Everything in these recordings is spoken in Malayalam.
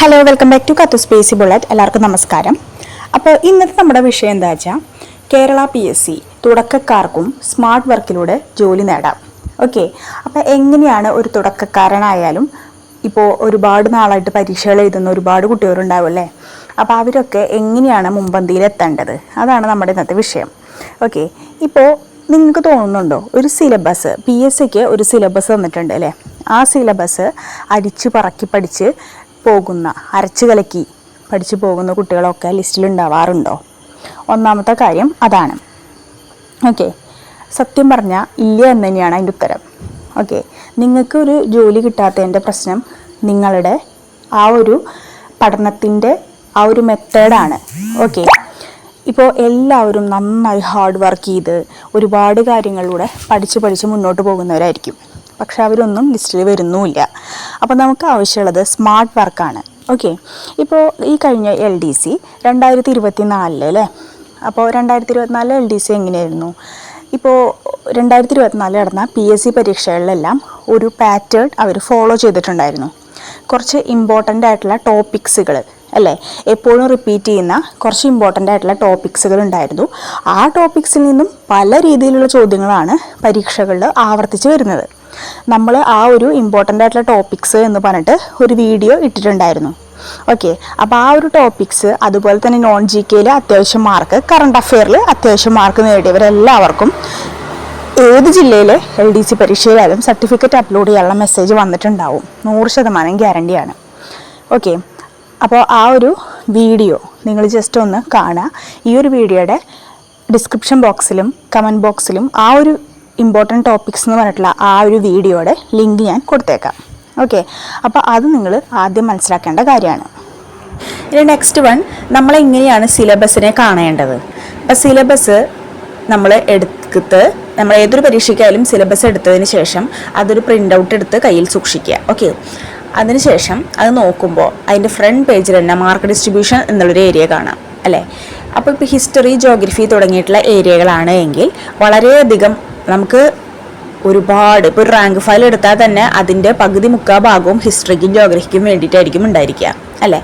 ഹലോ വെൽക്കം ബാക്ക് ടു കത്തു സ്പേസി ബുള്ളറ്റ് എല്ലാവർക്കും നമസ്കാരം. അപ്പോൾ ഇന്നത്തെ നമ്മുടെ വിഷയം എന്താ വെച്ചാൽ കേരള പി എസ് സി തുടക്കക്കാർക്കും സ്മാർട്ട് വർക്കിലൂടെ ജോലി നേടാം. ഓക്കെ അപ്പോൾ എങ്ങനെയാണ് ഒരു തുടക്കക്കാരനായാലും ഇപ്പോൾ ഒരുപാട് നാളായിട്ട് പരീക്ഷകൾ എഴുതുന്ന ഒരുപാട് കുട്ടികളുണ്ടാവും അല്ലേ? അപ്പോൾ അവരൊക്കെ എങ്ങനെയാണ് മുമ്പന്തിയിൽ എത്തേണ്ടത്? അതാണ് നമ്മുടെ ഇന്നത്തെ വിഷയം. ഓക്കെ ഇപ്പോൾ നിങ്ങൾക്ക് തോന്നുന്നുണ്ടോ ഒരു സിലബസ് പി എസ് സിക്ക് ഒരു സിലബസ് തന്നിട്ടുണ്ട് അല്ലേ? ആ സിലബസ് അടിച്ചു പറക്കി പഠിച്ച് പോകുന്ന അരച്ചു കലക്കി പഠിച്ചു പോകുന്ന കുട്ടികളൊക്കെ ലിസ്റ്റിൽ ഉണ്ടാവാറുണ്ടോ? ഒന്നാമത്തെ കാര്യം അതാണ്. ഓക്കെ. സത്യം പറഞ്ഞാൽ ഇല്ല എന്ന് തന്നെയാണ് അതിന്റെ ഉത്തരം. ഓക്കെ. നിങ്ങൾക്ക് ഒരു ജോലി കിട്ടാത്തതിന്റെ പ്രശ്നം നിങ്ങളുടെ ആ ഒരു പഠനത്തിന്റെ ആ ഒരു മെത്തേഡാണ്. ഓക്കെ. ഇപ്പോൾ എല്ലാവരും നന്നായി ഹാർഡ് വർക്ക് ചെയ്ത് ഒരുപാട് കാര്യങ്ങളിലൂടെ പഠിച്ച് പഠിച്ച് മുന്നോട്ട് പോകുന്നവരായിരിക്കും. പക്ഷെ അവരൊന്നും ലിസ്റ്റിൽ വരുന്നുമില്ല. അപ്പോൾ നമുക്ക് ആവശ്യമുള്ളത് സ്മാർട്ട് വർക്കാണ്. ഓക്കെ. ഇപ്പോൾ ഈ കഴിഞ്ഞ എൽ ഡി സി രണ്ടായിരത്തി ഇരുപത്തി നാലിൽ അല്ലേ? അപ്പോൾ രണ്ടായിരത്തി ഇരുപത്തിനാലിൽ എൽ ഡി സി എങ്ങനെയായിരുന്നു? ഇപ്പോൾ രണ്ടായിരത്തി ഇരുപത്തിനാലിൽ നടന്ന പി എസ് സി പരീക്ഷകളിലെല്ലാം ഒരു പാറ്റേൺ അവർ ഫോളോ ചെയ്തിട്ടുണ്ടായിരുന്നു. കുറച്ച് ഇമ്പോർട്ടന്റ് ആയിട്ടുള്ള ടോപ്പിക്സുകൾ അല്ലേ? എപ്പോഴും റിപ്പീറ്റ് ചെയ്യുന്ന കുറച്ച് ഇമ്പോർട്ടന്റ് ആയിട്ടുള്ള ടോപ്പിക്സുകൾ ഉണ്ടായിരുന്നു. ആ ടോപ്പിക്സിൽ നിന്നും പല രീതിയിലുള്ള ചോദ്യങ്ങളാണ് പരീക്ഷകളിൽ ആവർത്തിച്ച് വരുന്നത്. നമ്മൾ ആ ഒരു ഇമ്പോർട്ടന്റ് ആയിട്ടുള്ള ടോപ്പിക്സ് എന്ന് പറഞ്ഞിട്ട് ഒരു വീഡിയോ ഇട്ടിട്ടുണ്ടായിരുന്നു. ഓക്കെ അപ്പോൾ ആ ഒരു ടോപ്പിക്സ് അതുപോലെ തന്നെ നോൺ ജി കെയിൽ അത്യാവശ്യം മാർക്ക് കറണ്ട് അഫെയറിൽ അത്യാവശ്യം മാർക്ക് നേടിയവരെല്ലാവർക്കും ഏത് ജില്ലയിലെ എൽ ഡി സി പരീക്ഷയിലായാലും സർട്ടിഫിക്കറ്റ് അപ്ലോഡ് ചെയ്യാനുള്ള മെസ്സേജ് വന്നിട്ടുണ്ടാവും. നൂറ് ശതമാനം ഗ്യാരണ്ടിയാണ് ഓക്കെ അപ്പോൾ ആ ഒരു വീഡിയോ നിങ്ങൾ ജസ്റ്റ് ഒന്ന് കാണുക. ഈ ഒരു വീഡിയോയുടെ ഡിസ്ക്രിപ്ഷൻ ബോക്സിലും കമന്റ് ബോക്സിലും ആ ഒരു ഇമ്പോർട്ടന്റ് ടോപ്പിക്സ് എന്ന് പറഞ്ഞിട്ടുള്ള ആ ഒരു വീഡിയോയുടെ ലിങ്ക് ഞാൻ കൊടുത്തേക്കാം. ഓക്കെ അപ്പോൾ അത് നിങ്ങൾ ആദ്യം മനസ്സിലാക്കേണ്ട കാര്യമാണ്. ഇനി നെക്സ്റ്റ് വൺ നമ്മളെങ്ങനെയാണ് സിലബസിനെ കാണേണ്ടത്? അപ്പോൾ സിലബസ് നമ്മൾ എടുത്ത് നമ്മൾ ഏതൊരു പരീക്ഷയ്ക്കായാലും സിലബസ് എടുത്തതിന് ശേഷം അതൊരു പ്രിന്റ് ഔട്ട് എടുത്ത് കയ്യിൽ സൂക്ഷിക്കുക. ഓക്കെ അതിനുശേഷം അത് നോക്കുമ്പോൾ അതിന്റെ ഫ്രണ്ട് പേജിൽ തന്നെ മാർക്ക് ഡിസ്ട്രിബ്യൂഷൻ എന്നുള്ളൊരു ഏരിയ കാണാം. അല്ലേ? അപ്പോൾ ഇപ്പോൾ ഹിസ്റ്ററി ജോഗ്രഫി തുടങ്ങിയിട്ടുള്ള ഏരിയകളാണ് എങ്കിൽ വളരെയധികം നമുക്ക് ഒരുപാട് ഇപ്പോൾ ഒരു റാങ്ക് ഫയൽ എടുത്താൽ തന്നെ അതിന്റെ പകുതി മുക്കാൽ ഭാഗവും ഹിസ്റ്ററിക്കും ജോഗ്രഫിക്കും വേണ്ടിയിട്ടായിരിക്കും ഉണ്ടായിരിക്കുക അല്ലേ?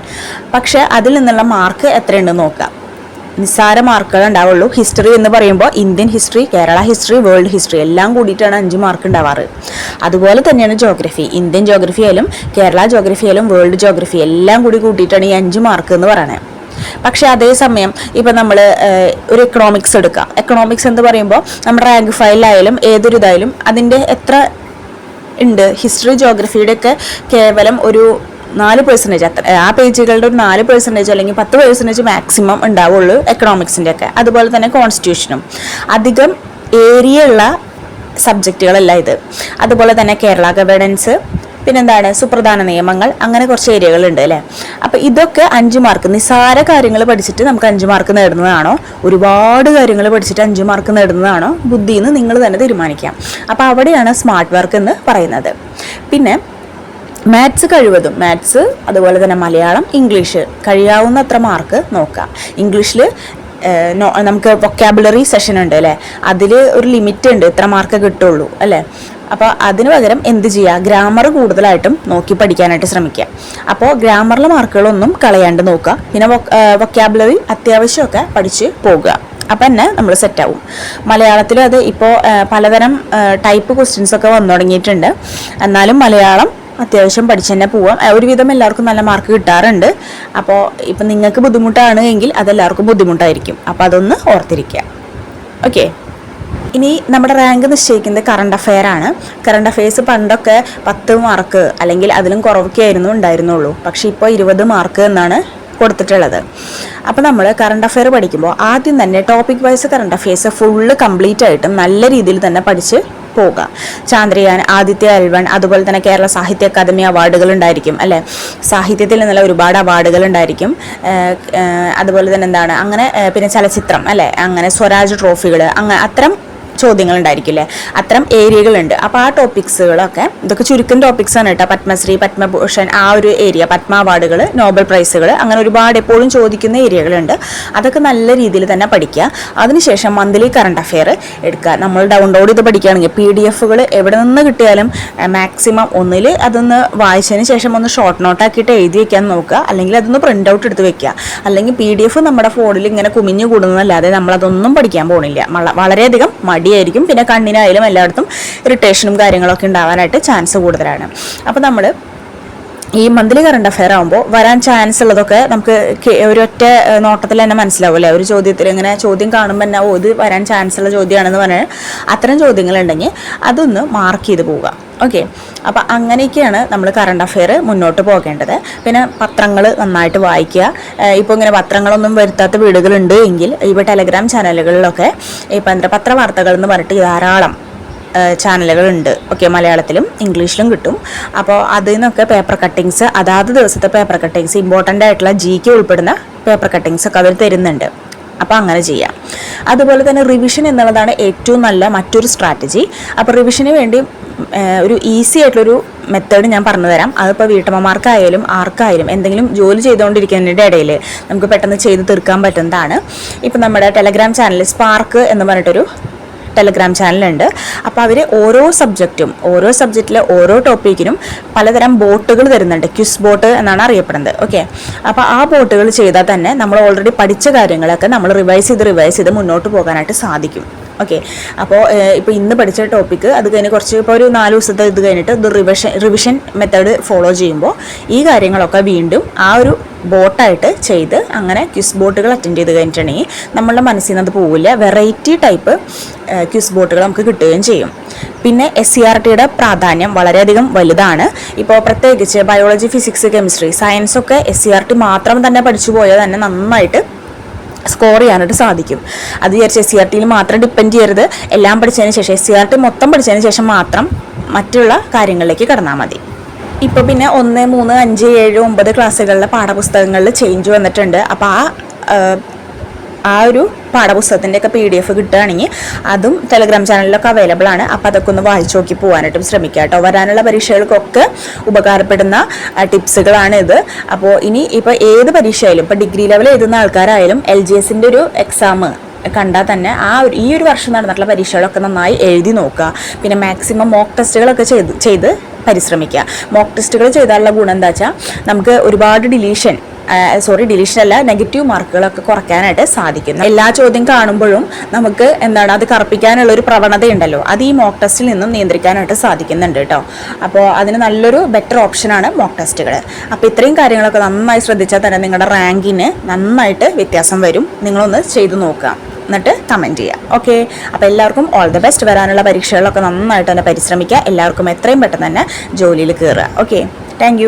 പക്ഷേ അതിൽ നിന്നുള്ള മാർക്ക് എത്രയുണ്ടെന്ന് നോക്കാം നിസ്സാര മാർക്കുകൾ ഉണ്ടാവുള്ളൂ. ഹിസ്റ്ററി എന്ന് പറയുമ്പോൾ Indian history Kerala history world history എല്ലാം കൂടിയിട്ടാണ് അഞ്ച് മാർക്ക് ഉണ്ടാവാറ്. അതുപോലെ തന്നെയാണ് ജോഗ്രഫി ഇന്ത്യൻ ജോഗ്രഫി ആയാലും കേരള ജോഗ്രഫി ആയാലും വേൾഡ് ജോഗ്രഫി എല്ലാം കൂടി കൂട്ടിയിട്ടാണ് ഈ അഞ്ച് മാർക്ക് എന്ന് പറയുന്നത് പക്ഷേ അതേസമയം ഇപ്പം നമ്മൾ ഒരു എക്കണോമിക്സ് എടുക്കാം. എക്കണോമിക്സ് എന്ന് പറയുമ്പോൾ നമ്മുടെ റാങ്ക് ഫയലിലായാലും ഏതൊരു ഇതായാലും അതിന്റെ എത്ര ഉണ്ട്? ഹിസ്റ്ററി ജോഗ്രഫിയുടെ ഒക്കെ കേവലം ഒരു നാല് പെർസെന്റേജ് അത്ര ആ പേജുകളുടെ ഒരു നാല് പെർസെന്റേജ് അല്ലെങ്കിൽ പത്ത് പെർസെന്റേജ് മാക്സിമം ഉണ്ടാവുള്ളൂ എക്കണോമിക്സിന്റെ ഒക്കെ. അതുപോലെ തന്നെ കോൺസ്റ്റിറ്റ്യൂഷനും അധികം ഏരിയ ഉള്ള സബ്ജക്റ്റുകളല്ല ഇത്. അതുപോലെ തന്നെ കേരള ഗവേണൻസ് പിന്നെന്താണ് സുപ്രധാന നിയമങ്ങൾ അങ്ങനെ കുറച്ച് ഏരിയകളുണ്ട് അല്ലേ? അപ്പോൾ ഇതൊക്കെ അഞ്ച് മാർക്ക് നിസാര കാര്യങ്ങൾ പഠിച്ചിട്ട് നമുക്ക് അഞ്ച് മാർക്ക് നേടുന്നതാണോ? ഒരുപാട് കാര്യങ്ങൾ പഠിച്ചിട്ട് അഞ്ച് മാർക്ക് നേടുന്നതാണോ? ബുദ്ധിന്ന് നിങ്ങൾ തന്നെ തീരുമാനിക്കാം. അപ്പോൾ അവിടെയാണ് സ്മാർട്ട് വർക്ക് എന്ന് പറയുന്നത്. പിന്നെ മാത്സ് കഴിവതും മാത്സ് അതുപോലെ തന്നെ മലയാളം ഇംഗ്ലീഷ് കഴിയാവുന്നത്ര മാർക്ക് നോക്കാം. ഇംഗ്ലീഷിൽ നമുക്ക് വൊക്കാബുലറി സെഷൻ ഉണ്ട് അല്ലേ? അതിൽ ഒരു ലിമിറ്റ് ഉണ്ട് ഇത്ര മാർക്ക് കിട്ടുള്ളൂ അല്ലേ? അപ്പോൾ അതിന് പകരം എന്ത് ചെയ്യുക ഗ്രാമർ കൂടുതലായിട്ടും നോക്കി പഠിക്കാനായിട്ട് ശ്രമിക്കുക. അപ്പോൾ ഗ്രാമറിലെ മാർക്കുകളൊന്നും കളയാണ്ട് നോക്കുക. പിന്നെ വൊക്കാബുലറി അത്യാവശ്യമൊക്കെ പഠിച്ച് പോകുക. അപ്പം തന്നെ നമ്മൾ സെറ്റാവും മലയാളത്തിലും അത് ഇപ്പോൾ പലതരം ടൈപ്പ് ക്വസ്റ്റ്യൻസ് ഒക്കെ വന്നു തുടങ്ങിയിട്ടുണ്ട്. എന്നാലും മലയാളം അത്യാവശ്യം പഠിച്ച് തന്നെ പോവാം. ഒരുവിധം എല്ലാവർക്കും നല്ല മാർക്ക് കിട്ടാറുണ്ട്. അപ്പോൾ ഇപ്പം നിങ്ങൾക്ക് ബുദ്ധിമുട്ടാണ് എങ്കിൽ അതെല്ലാവർക്കും ബുദ്ധിമുട്ടായിരിക്കും. അപ്പോൾ അതൊന്ന് ഓർത്തിരിക്കുക. ഓക്കെ ഇനി നമ്മുടെ റാങ്ക് നിശ്ചയിക്കുന്നത് കറണ്ട് അഫെയർ ആണ്. കറണ്ട് അഫെയർസ് പണ്ടൊക്കെ പത്ത് മാർക്ക് അല്ലെങ്കിൽ അതിലും കുറവൊക്കെ ആയിരുന്നു ഉണ്ടായിരുന്നുള്ളൂ. പക്ഷേ ഇപ്പോൾ ഇരുപത് മാർക്ക് എന്നാണ് കൊടുത്തിട്ടുള്ളത്. അപ്പോൾ നമ്മൾ കറണ്ട് അഫെയർ പഠിക്കുമ്പോൾ ആദ്യം തന്നെ topic wise current affairs full complete ആയിട്ടും നല്ല രീതിയിൽ തന്നെ പഠിച്ച് പോകുക ചാന്ദ്രയാൻ ആദിത്യ അൽവൺ അതുപോലെ തന്നെ കേരള സാഹിത്യ അക്കാദമി അവാർഡുകൾ ഉണ്ടായിരിക്കും അല്ലേ? സാഹിത്യത്തിൽ നിന്നുള്ള ഒരുപാട് അവാർഡുകൾ ഉണ്ടായിരിക്കും. അതുപോലെ തന്നെ എന്താണ്? അങ്ങനെ പിന്നെ ചലച്ചിത്രം അല്ലേ? അങ്ങനെ സ്വരാജ് ട്രോഫികൾ അങ്ങനെ അത്തരം ചോദ്യങ്ങൾ ഉണ്ടായിരിക്കില്ലേ അത്തരം ഏരിയകളുണ്ട്. അപ്പോൾ ആ ടോപ്പിക്സുകളൊക്കെ ഇതൊക്കെ ചുരുക്കം ടോപ്പിക്സ് ആണ് കേട്ടോ. പത്മശ്രീ പത്മഭൂഷൺ ആ ഒരു ഏരിയ പത്മ അവാർഡുകൾ നോബൽ പ്രൈസുകൾ അങ്ങനെ ഒരുപാട് എപ്പോഴും ചോദിക്കുന്ന ഏരിയകളുണ്ട്. അതൊക്കെ നല്ല രീതിയിൽ തന്നെ പഠിക്കുക. അതിനുശേഷം മന്ത്ലി കറണ്ട് അഫെയർ എടുക്കുക. നമ്മൾ ഡൗൺലോഡ് ചെയ്ത് പഠിക്കുകയാണെങ്കിൽ പി ഡി എഫുകൾ എവിടെ നിന്ന് കിട്ടിയാലും മാക്സിമം ഒന്നിൽ അതൊന്ന് വായിച്ചതിന് ശേഷം ഒന്ന് ഷോർട്ട് നോട്ടാക്കിയിട്ട് എഴുതി വെക്കാൻ നോക്കുക. അല്ലെങ്കിൽ അതൊന്ന് പ്രിന്റ് ഔട്ട് എടുത്ത് വെക്കുക. അല്ലെങ്കിൽ പി ഡി എഫ് നമ്മുടെ ഫോണിൽ ഇങ്ങനെ കുമിഞ്ഞു കൂടുന്നതല്ലാതെ നമ്മളതൊന്നും പഠിക്കാൻ പോകുന്നില്ല വളരെയധികം വളരെയധികം മടിയായിരിക്കും പിന്നെ കണ്ണിനായാലും എല്ലായിടത്തും ഇറിറ്റേഷനും കാര്യങ്ങളൊക്കെ ഉണ്ടാവാനായിട്ട് ചാൻസ് കൂടുതലാണ്. അപ്പോൾ നമ്മൾ ഈ മന്ത്ലി കറണ്ട് അഫെയർ ആകുമ്പോൾ വരാൻ ചാൻസ് ഉള്ളതൊക്കെ നമുക്ക് ഒരൊറ്റ നോട്ടത്തിൽ തന്നെ മനസ്സിലാവില്ലേ? ഒരു ചോദ്യത്തിൽ ഇങ്ങനെ ചോദ്യം കാണുമ്പോൾ തന്നെ ഓ ഇത് വരാൻ ചാൻസ് ഉള്ള ചോദ്യമാണെന്ന് പറഞ്ഞാൽ അത്തരം ചോദ്യങ്ങളുണ്ടെങ്കിൽ അതൊന്ന് മാർക്ക് ചെയ്ത് പോവുക. ഓക്കെ അപ്പോൾ അങ്ങനെയൊക്കെയാണ് നമ്മൾ കറണ്ട് അഫെയർ മുന്നോട്ട് പോകേണ്ടത്. പിന്നെ പത്രങ്ങൾ നന്നായിട്ട് വായിക്കുക. ഇപ്പോൾ ഇങ്ങനെ പത്രങ്ങളൊന്നും വരുത്താത്ത വീടുകളുണ്ട് എങ്കിൽ ഇപ്പോൾ ടെലഗ്രാം ചാനലുകളിലൊക്കെ ഇപ്പം എന്താ പത്രവാർത്തകൾ എന്ന് പറഞ്ഞിട്ട് ധാരാളം ചാനലുകളുണ്ട്. ഓക്കെ മലയാളത്തിലും ഇംഗ്ലീഷിലും കിട്ടും. അപ്പോൾ അതിൽ നിന്നൊക്കെ പേപ്പർ കട്ടിങ്സ് അതാത് ദിവസത്തെ പേപ്പർ കട്ടിങ്സ് ഇമ്പോർട്ടന്റ് ആയിട്ടുള്ള ജി ഉൾപ്പെടുന്ന പേപ്പർ കട്ടിങ്സ് ഒക്കെ അവർ തരുന്നുണ്ട്. അപ്പോൾ അങ്ങനെ ചെയ്യാം. അതുപോലെ തന്നെ റിവിഷൻ എന്നുള്ളതാണ് ഏറ്റവും നല്ല മറ്റൊരു സ്ട്രാറ്റജി അപ്പോൾ റിവിഷന് വേണ്ടി ഒരു ഈസി ആയിട്ടുള്ളൊരു മെത്തേഡ് ഞാൻ പറഞ്ഞു തരാം. അതിപ്പോൾ വീട്ടമ്മമാർക്കായാലും ആർക്കായാലും എന്തെങ്കിലും ജോലി ചെയ്തുകൊണ്ടിരിക്കുന്നതിന്റെ ഇടയിൽ നമുക്ക് പെട്ടെന്ന് ചെയ്ത് തീർക്കാൻ പറ്റുന്നതാണ്. ഇപ്പം നമ്മുടെ ടെലഗ്രാം ചാനൽ സ്പാർക്ക് എന്ന് പറഞ്ഞിട്ടൊരു ടെലഗ്രാം ചാനലുണ്ട് അപ്പോൾ അവർ ഓരോ സബ്ജക്റ്റും ഓരോ സബ്ജക്റ്റിലെ ഓരോ ടോപ്പിക്കിനും പലതരം ബോട്ടുകൾ തരുന്നുണ്ട്. ക്യുസ് ബോട്ട് എന്നാണ് അറിയപ്പെടുന്നത്. ഓക്കെ അപ്പോൾ ആ ബോട്ടുകൾ ചെയ്താൽ തന്നെ നമ്മൾ ഓൾറെഡി പഠിച്ച കാര്യങ്ങളൊക്കെ നമ്മൾ റിവൈസ് ചെയ്ത് റിവൈസ് ചെയ്ത് മുന്നോട്ട് പോകാനായിട്ട് സാധിക്കും. ഓക്കെ അപ്പോൾ ഇപ്പോൾ ഇന്ന് പഠിച്ച ടോപ്പിക്ക് അത് കഴിഞ്ഞ് കുറച്ച് ഇപ്പോൾ ഒരു നാല് ദിവസത്തെ ഇത് കഴിഞ്ഞിട്ട് ഇത് റിവിഷൻ റിവിഷൻ മെത്തേഡ് ഫോളോ ചെയ്യുമ്പോൾ ഈ കാര്യങ്ങളൊക്കെ വീണ്ടും ആ ഒരു ബോട്ടായിട്ട് ചെയ്ത് അങ്ങനെ ക്വിസ് ബോട്ടുകൾ അറ്റൻഡ് ചെയ്ത് കഴിഞ്ഞിട്ടുണ്ടെങ്കിൽ നമ്മളുടെ മനസ്സിൽ നിന്ന് അത് പോവില്ല. വെറൈറ്റി ടൈപ്പ് ക്വിസ് ബോട്ടുകൾ നമുക്ക് കിട്ടുകയും ചെയ്യും. പിന്നെ എസ് സി ആർ ടിയുടെ പ്രാധാന്യം വളരെയധികം വലുതാണ്. ഇപ്പോൾ പ്രത്യേകിച്ച് ബയോളജി ഫിസിക്സ് കെമിസ്ട്രി സയൻസ് ഒക്കെ എസ് സി ആർ ടി മാത്രം തന്നെ പഠിച്ചു പോയാൽ തന്നെ നന്നായിട്ട് സ്കോർ ചെയ്യാനായിട്ട് സാധിക്കും. അത് വിചാരിച്ച് എസ് സി ആർ ടിയിൽ മാത്രം ഡിപ്പെൻഡ് ചെയ്യരുത്. എല്ലാം പഠിച്ചതിന് ശേഷം എസ് സി ആർ ടി മൊത്തം പഠിച്ചതിന് ശേഷം മാത്രം മറ്റുള്ള കാര്യങ്ങളിലേക്ക് കടന്നാൽ മതി. ഇപ്പോൾ പിന്നെ ഒന്ന് മൂന്ന് അഞ്ച് ഏഴ് ഒമ്പത് ക്ലാസ്സുകളിലെ പാഠപുസ്തകങ്ങളിൽ ചേഞ്ച് വന്നിട്ടുണ്ട്. അപ്പോൾ ആ ആ, ഒരു പാഠപുസ്തകത്തിന്റെ ഒക്കെ പി ഡി എഫ് കിട്ടുകയാണെങ്കിൽ അതും ടെലഗ്രാം ചാനലിലൊക്കെ അവൈലബിൾ ആണ്. അപ്പോൾ അതൊക്കെ ഒന്ന് വായിച്ചു നോക്കി പോകാനായിട്ടും ശ്രമിക്കുക കേട്ടോ. വരാനുള്ള പരീക്ഷകൾക്കൊക്കെ ഉപകാരപ്പെടുന്ന ടിപ്സുകളാണ് ഇത്. അപ്പോൾ ഇനി ഇപ്പോൾ ഏത് പരീക്ഷയായാലും ഇപ്പോൾ ഡിഗ്രി ലെവൽ എഴുതുന്ന ആൾക്കാരായാലും എൽ ജി എസിന്റെ ഒരു എക്സാം കണ്ടാൽ തന്നെ ആ ഒരു ഈ ഒരു വർഷം നടന്നിട്ടുള്ള പരീക്ഷകളൊക്കെ നന്നായി എഴുതി നോക്കുക. പിന്നെ മാക്സിമം മോക്ക് ടെസ്റ്റുകളൊക്കെ ചെയ്ത് ചെയ്ത് പരിശ്രമിക്കുക. മോക്ക് ടെസ്റ്റുകൾ ചെയ്താലുള്ള ഗുണം എന്താ വെച്ചാൽ നമുക്ക് ഒരുപാട് ഡിലീഷൻ സോറി ഡിലീഷൻ അല്ല നെഗറ്റീവ് മാർക്കുകളൊക്കെ കുറയ്ക്കാനായിട്ട് സാധിക്കുന്നു. എല്ലാ ചോദ്യം കാണുമ്പോഴും നമുക്ക് എന്താണ് അത് കറപ്പിക്കാനുള്ള ഒരു പ്രവണതയുണ്ടല്ലോ അത് ഈ മോക്ക് ടെസ്റ്റിൽ നിന്നും നിയന്ത്രിക്കാനായിട്ട് സാധിക്കുന്നുണ്ട് കേട്ടോ. അപ്പോൾ അതിന് നല്ലൊരു ബെറ്റർ ഓപ്ഷനാണ് മോക്ക് ടെസ്റ്റുകൾ അപ്പോൾ ഇത്രയും കാര്യങ്ങളൊക്കെ നന്നായി ശ്രദ്ധിച്ചാൽ തന്നെ നിങ്ങളുടെ റാങ്കിന് നന്നായിട്ട് വ്യത്യാസം വരും. നിങ്ങളൊന്ന് ചെയ്തു നോക്കുക. എന്നിട്ട് കമന്റ് ചെയ്യുക. ഓക്കെ അപ്പോൾ എല്ലാവർക്കും ഓൾ ദ ബെസ്റ്റ് വരാനുള്ള പരീക്ഷകളൊക്കെ നന്നായിട്ട് തന്നെ പരിശ്രമിക്കുക. എല്ലാവർക്കും എത്രയും പെട്ടെന്ന് തന്നെ ജോലിയിൽ കയറുക. Okay thank